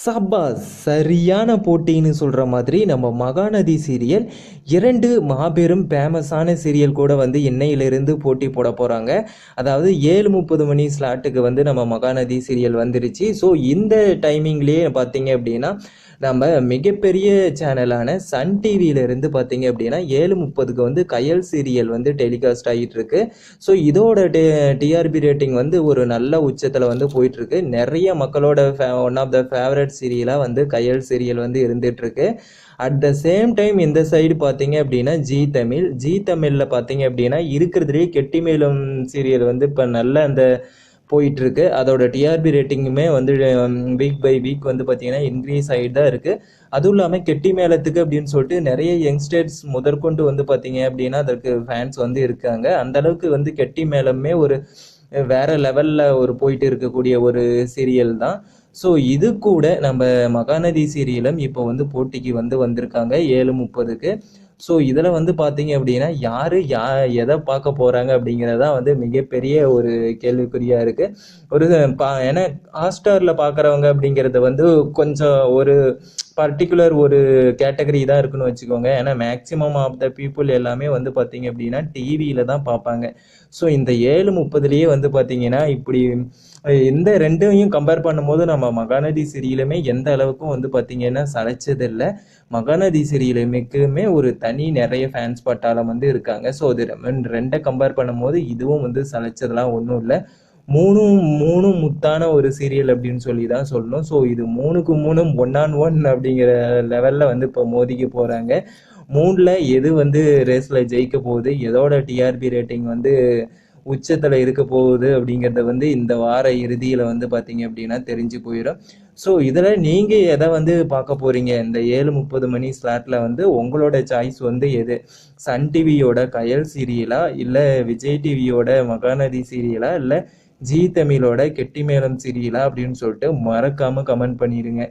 சபா சரியான போட்டின்னு சொல்கிற மாதிரி நம்ம மகாநதி சீரியல் இரண்டு மாபெரும் ஃபேமஸான சீரியல் கூட வந்து எண்ணெயிலிருந்து போட்டி போட போகிறாங்க அதாவது ஏழு முப்பது மணி ஸ்லாட்டுக்கு வந்து நம்ம மகாநதி சீரியல் வந்துருச்சு. ஸோ இந்த டைமிங்லேயே பார்த்தீங்க அப்படின்னா நம்ம மிகப்பெரிய சேனலான சன் டிவியிலேருந்து பார்த்தீங்க அப்படின்னா ஏழு முப்பதுக்கு வந்து கயல் சீரியல் வந்து டெலிகாஸ்ட் ஆகிட்டுருக்கு ஸோ இதோட டிஆர்பி ரேட்டிங் வந்து ஒரு நல்ல உச்சத்தில் வந்து போயிட்டுருக்கு. நிறைய மக்களோட ஒன் ஆஃப் த ஃபேவரட் சீரியலாக வந்து கையல் சீரியல் வந்து இருந்துகிட்ருக்கு அட் த சேம் டைம் இந்த சைடு பார்த்தீங்க அப்படின்னா ஜி தமிழ். ஜி தமிழில் பார்த்தீங்க அப்படின்னா இருக்கிறதுலேயே கெட்டிமேலும் சீரியல் வந்து இப்போ நல்ல அந்த போயிட்டுருக்கு. அதோட டிஆர்பி ரேட்டிங்குமே வந்து வீக் பை வீக் வந்து பார்த்தீங்கன்னா இன்க்ரீஸ் ஆகிட்டு தான் இருக்குது அதுவும் இல்லாமல் கெட்டி மேளத்துக்கு அப்படின்னு சொல்லிட்டு நிறைய யங்ஸ்டர்ஸ் முதற்கொண்டு வந்து பார்த்தீங்க அப்படின்னா அதற்கு ஃபேன்ஸ் வந்து இருக்காங்க. அந்த அளவுக்கு வந்து கெட்டி மேளமே ஒரு வேற லெவலில் ஒரு போயிட்டு இருக்கக்கூடிய ஒரு சீரியல் தான். ஸோ இது கூட நம்ம மகாநதி சீரியலும் இப்போ வந்து போட்டிக்கு வந்து வந்திருக்காங்க ஏழு முப்பதுக்கு. ஸோ இதில் வந்து பார்த்தீங்க அப்படின்னா யார் யா எதை பார்க்க போகிறாங்க அப்படிங்கிறதா வந்து மிகப்பெரிய ஒரு கேள்விக்குறியாக இருக்குது ஒரு பா ஏன்னா ஹாட்ஸ்டாரில் பார்க்குறவங்க அப்படிங்கிறது வந்து கொஞ்சம் ஒரு பர்டிகுலர் ஒரு கேட்டகரி தான் இருக்குன்னு வச்சுக்கோங்க. ஏன்னா மேக்ஸிமம் ஆஃப் த பீப்புள் எல்லாமே வந்து பார்த்தீங்க அப்படின்னா டிவியில் தான் பார்ப்பாங்க ஸோ இந்த ஏழு முப்பதுலேயே வந்து பார்த்தீங்கன்னா இப்படி இந்த ரெண்டையும் கம்பேர் பண்ணும்போது நம்ம மகாநதி சிறியிலுமே எந்த அளவுக்கும் வந்து பார்த்தீங்கன்னா சளைச்சதில்லை. மகாநதி சிறியிலுமேக்குமே ஒரு தனி நிறைய ஃபேன்ஸ் பட்டாளம் வந்து இருக்காங்க. ஸோ அது ரெண்டு- ரெண்டை கம்பேர் பண்ணும்போது இதுவும் வந்து சளைச்சதெல்லாம் ஒன்றும் இல்லை. மூணும் மூணும் முத்தான ஒரு சீரியல் அப்படின்னு சொல்லி தான் சொல்லணும். ஸோ இது மூணுக்கு மூணும் ஒன் ஆன் ஒன் அப்படிங்கிற லெவலில் வந்து இப்போ மோதிக்க போகிறாங்க மூணில் எது வந்து ரேஸில் ஜெயிக்க போகுது எதோட டிஆர்பி ரேட்டிங் வந்து உச்சத்தில் இருக்க போகுது அப்படிங்கிறத வந்து இந்த வார இறுதியில் வந்து பார்த்தீங்க அப்படின்னா தெரிஞ்சு போயிடும். ஸோ இதில் நீங்கள் எதை வந்து பார்க்க போகிறீங்க இந்த ஏழு முப்பது மணி ஸ்லாட்டில் வந்து உங்களோட சாய்ஸ் வந்து எது? சன் டிவியோட கயல் சீரியலா இல்லை விஜய் டிவியோட மகாநதி சீரியலா இல்லை ஜி தமிழோட கெட்டிமேளம் சிரியலா அப்படின்னு சொல்லிட்டு மறக்காமல் கமெண்ட் பண்ணிடுங்க